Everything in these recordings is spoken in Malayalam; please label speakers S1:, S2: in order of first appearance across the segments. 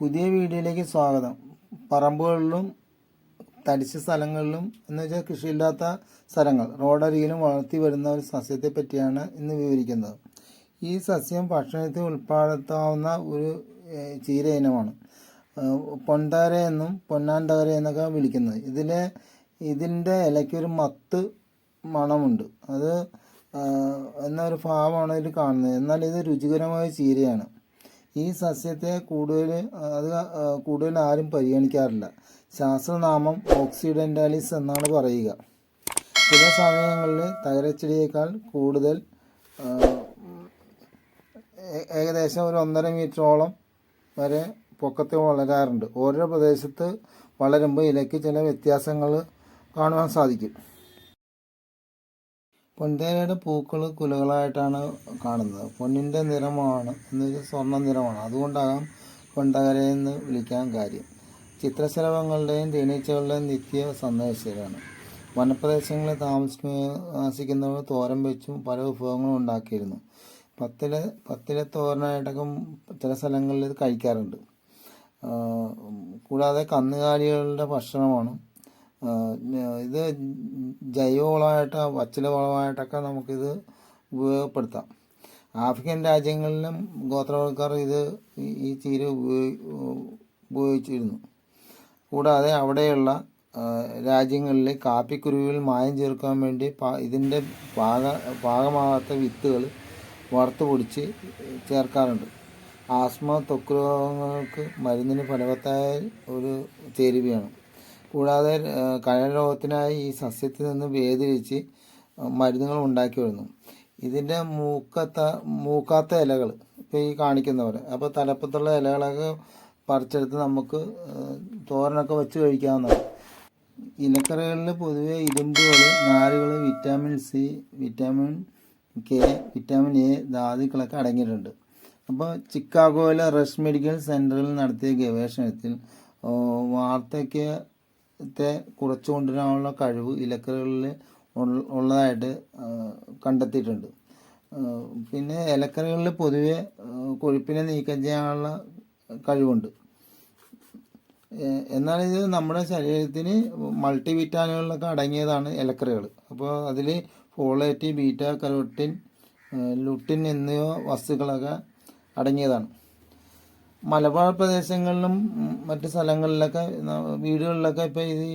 S1: പുതിയ വീഡിയോയിലേക്ക് സ്വാഗതം. പറമ്പുകളിലും തരിശ് സ്ഥലങ്ങളിലും എന്ന് വെച്ചാൽ കൃഷിയില്ലാത്ത സ്ഥലങ്ങൾ റോഡരികിലും വളർത്തി വരുന്ന ഒരു സസ്യത്തെ പറ്റിയാണ് ഇന്ന് വിവരിക്കുന്നത്. ഈ സസ്യം ഭക്ഷണത്തിൽ ഉൽപ്പാദത്താവുന്ന ഒരു ചീര ഇനമാണ്. പൊന്താര എന്നും പൊന്നാൻതകര എന്നൊക്കെ വിളിക്കുന്നത്. ഇതിലെ ഇതിന്റെ ഇലയ്ക്കൊരു മത്ത് മണമുണ്ട്. അത് എന്നൊരു ഭാവമാണ് ഇതിൽ കാണുന്നത്. എന്നാൽ ഇത് രുചികരമായ ചീരയാണ്. ഈ സസ്യത്തെ കൂടുതൽ അത് കൂടുതൽ ആരും പരിഗണിക്കാറില്ല. ശാസ്ത്രനാമം ഓക്സിഡന്റാലിസ് എന്നാണ് പറയുക. ചില സമയങ്ങളിൽ തകരച്ചെടിയേക്കാൾ കൂടുതൽ ഏകദേശം ഒരു ഒന്നര മീറ്ററോളം വരെ പൊക്കത്തിൽ വളരാറുണ്ട്. ഓരോ പ്രദേശത്ത് വളരുമ്പോൾ ഇലയ്ക്ക് ചില വ്യത്യാസങ്ങൾ കാണുവാൻ സാധിക്കും. പൊൻതേരയുടെ പൂക്കൾ കുലകളായിട്ടാണ് കാണുന്നത്. പൊന്നിന്റെ നിറമാണ് എന്നൊരു സ്വർണ നിറമാണ്. അതുകൊണ്ടാകാം കൊണ്ടകരയെന്ന് വിളിക്കാൻ കാര്യം. ചിത്രശലഭങ്ങളുടെയും തേനീച്ചകളുടെയും നിത്യ സന്ദേശകരാണ് വനപ്രദേശങ്ങളിൽ താമസിക്കുന്ന താമസിക്കുന്നവർ തോരൻ വെച്ചും പല വിഭവങ്ങളും ഉണ്ടാക്കിയിരുന്നു. പത്തിലെ പത്തിലെ തോരനായിട്ടൊക്കെ ചില സ്ഥലങ്ങളിൽ ഇത് കഴിക്കാറുണ്ട് കൂടാതെ കന്നുകാലികളുടെ ഭക്ഷണമാണ് ഇത് ജൈവവളമായിട്ട് വച്ചില വളമായിട്ടൊക്കെ നമുക്കിത് ഉപയോഗപ്പെടുത്താം. ആഫ്രിക്കൻ രാജ്യങ്ങളിലും ഗോത്രവർക്കാർ ഇത് ഈ- ചീര ഉപയോഗി ഉപയോഗിച്ചിരുന്നു. കൂടാതെ അവിടെയുള്ള രാജ്യങ്ങളിൽ കാപ്പിക്കുരുവിൽ മായം ചേർക്കാൻ വേണ്ടി പാ ഇതിന്റെ പാക പാകമാകാത്ത വിത്തുകൾ വറുത്ത് പൊടിച്ച് ചേർക്കാറുണ്ട്. ആസ്മ ത്വക്ക് രോഗങ്ങൾക്ക് മരുന്നിന് ഫലവത്തായ ഒരു ചേരുവയാണ്. കൂടാതെ ആ, രോഗത്തിനായി ഈ സസ്യത്തിൽ നിന്ന് വേതിരിച്ച് മരുന്നുകൾ ഉണ്ടാക്കി വരുന്നു. ഇതിന്റെ മൂക്കത്ത മൂക്കാത്ത ഇലകൾ ഇപ്പോൾ ഈ കാണിക്കുന്ന പോലെ. അപ്പോൾ തലപ്പത്തുള്ള ഇലകളൊക്കെ പറിച്ചെടുത്ത് നമുക്ക് തോരനൊക്കെ വെച്ച് കഴിക്കാവുന്നതാണ്. ഇലക്കറികളിൽ പൊതുവെ ഇരുമ്പുകൾ നാരുകൾ vitamin C vitamin K vitamin A ധാതുക്കളൊക്കെ അടങ്ങിയിട്ടുണ്ട്. അപ്പോൾ ചിക്കാഗോയിലെ റഷ് മെഡിക്കൽ സെന്ററിൽ നടത്തിയ ഗവേഷണത്തിൽ ആ, വാർദ്ധക്യത്തെ കുറച്ചു കൊണ്ടുവരാനുള്ള കഴിവ് ഇലക്കറികളിൽ ഉള്ളതായിട്ട് കണ്ടെത്തിയിട്ടുണ്ട്. പിന്നെ ഇലക്കറികളിൽ പൊതുവെ കൊഴുപ്പിനെ നീക്കം ചെയ്യാനുള്ള കഴിവുണ്ട്. എന്നാൽ ഇത് നമ്മുടെ ശരീരത്തിന് മൾട്ടി വിറ്റാമിനുകളിലൊക്കെ അടങ്ങിയതാണ് ഇലക്കറികൾ. അപ്പോൾ അതിൽ ഫോളേറ്റ് ബീറ്റ കരോട്ടിൻ ലുട്ടിൻ എന്നിവ വസ്തുക്കളൊക്കെ അടങ്ങിയതാണ്. മലബാർ പ്രദേശങ്ങളിലും മറ്റു സ്ഥലങ്ങളിലൊക്കെ വീടുകളിലൊക്കെ ഇപ്പോൾ ഇത്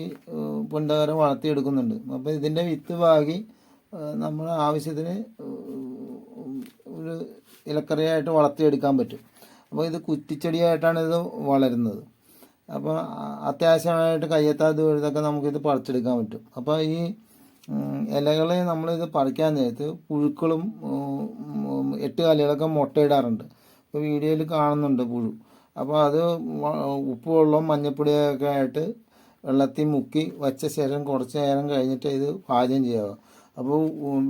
S1: പുണ്ടകര വളർത്തിയെടുക്കുന്നുണ്ട്. അപ്പോൾ ഇതിന്റെ വിത്ത് പാകി നമ്മൾ ആവശ്യത്തിന് ഒരു ഇലക്കറിയായിട്ട് വളർത്തിയെടുക്കാൻ പറ്റും. അപ്പോൾ ഇത് കുറ്റിച്ചെടിയായിട്ടാണ് ഇത് വളരുന്നത്. അപ്പോൾ അത്യാവശ്യമായിട്ട് കയ്യെത്താത്ത ദൂരത്തൊക്കെ നമുക്കിത് പറിച്ചെടുക്കാൻ പറ്റും. അപ്പോൾ ഈ ഇലകളെ നമ്മളിത് പറിക്കാൻ നേരത്ത് പുഴുക്കളും എട്ട് എട്ടുകാലികളൊക്കെ മുട്ടയിടാറുണ്ട്. അപ്പോൾ വീഡിയോയിൽ കാണുന്നുണ്ട് പുഴു. അപ്പോൾ അത് ഉപ്പ് വെള്ളവും മഞ്ഞപ്പൊടിയൊക്കെ ആയിട്ട് വെള്ളത്തിൽ മുക്കി വച്ച ശേഷം കുറച്ച് നേരം കഴിഞ്ഞിട്ട് ഇത് പാചകം ചെയ്യുക. അപ്പോൾ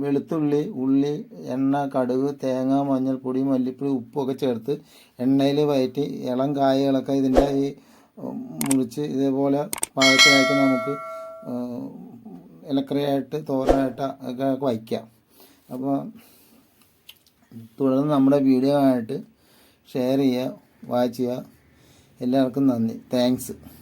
S1: വെളുത്തുള്ളി ഉള്ളി എണ്ണ കടുക് തേങ്ങ മഞ്ഞൾപ്പൊടി മല്ലിപ്പൊടി ഉപ്പൊക്കെ ചേർത്ത് എണ്ണയിൽ വയറ്റി ഇളം കായകളൊക്കെ ഇതിന്റെ ഈ മുറിച്ച് ഇതേപോലെ പാകത്തിനായിട്ട് നമുക്ക് ഇലക്കറിയായിട്ട് തോരനായിട്ട് ഒക്കെ വയ്ക്കാം. അപ്പോൾ തുടർന്ന് നമ്മുടെ വീഡിയോ ആയിട്ട് ഷെയർ ചെയ്യുക വാച്ച് ചെയ്യുക. എല്ലാവർക്കും നന്ദി. താങ്ക്സ്.